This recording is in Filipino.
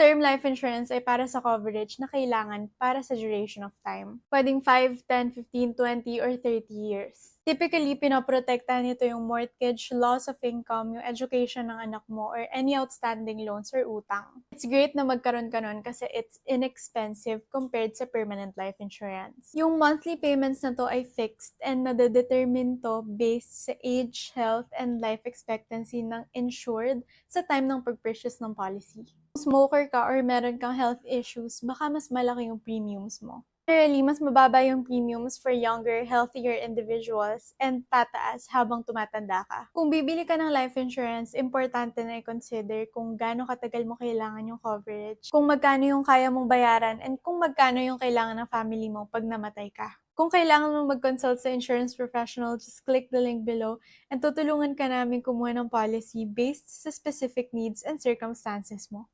term life insurance ay para sa coverage na kailangan para sa duration of time. Pwedeng 5, 10, 15, 20, or 30 years. Typically, pinoprotektahan nito yung mortgage, loss of income, yung education ng anak mo, or any outstanding loans or utang. It's great na magkaroon ka nun kasi it's inexpensive compared sa permanent life insurance. Yung monthly payments na to ay fixed and nade-determine to based sa age, health, and life expectancy ng insured sa time ng pag-purchase ng policy. Smoker ka or meron kang health issues, baka mas malaki yung premiums mo. Generally, mas mababa yung premiums for younger, healthier individuals and tataas habang tumatanda ka. Kung bibili ka ng life insurance, importante na i-consider kung gaano katagal mo kailangan yung coverage, kung magkano yung kaya mong bayaran, and kung magkano yung kailangan ng family mo pag namatay ka. Kung kailangan mong mag-consult sa insurance professional, just click the link below and tutulungan ka namin kumuha ng policy based sa specific needs and circumstances mo.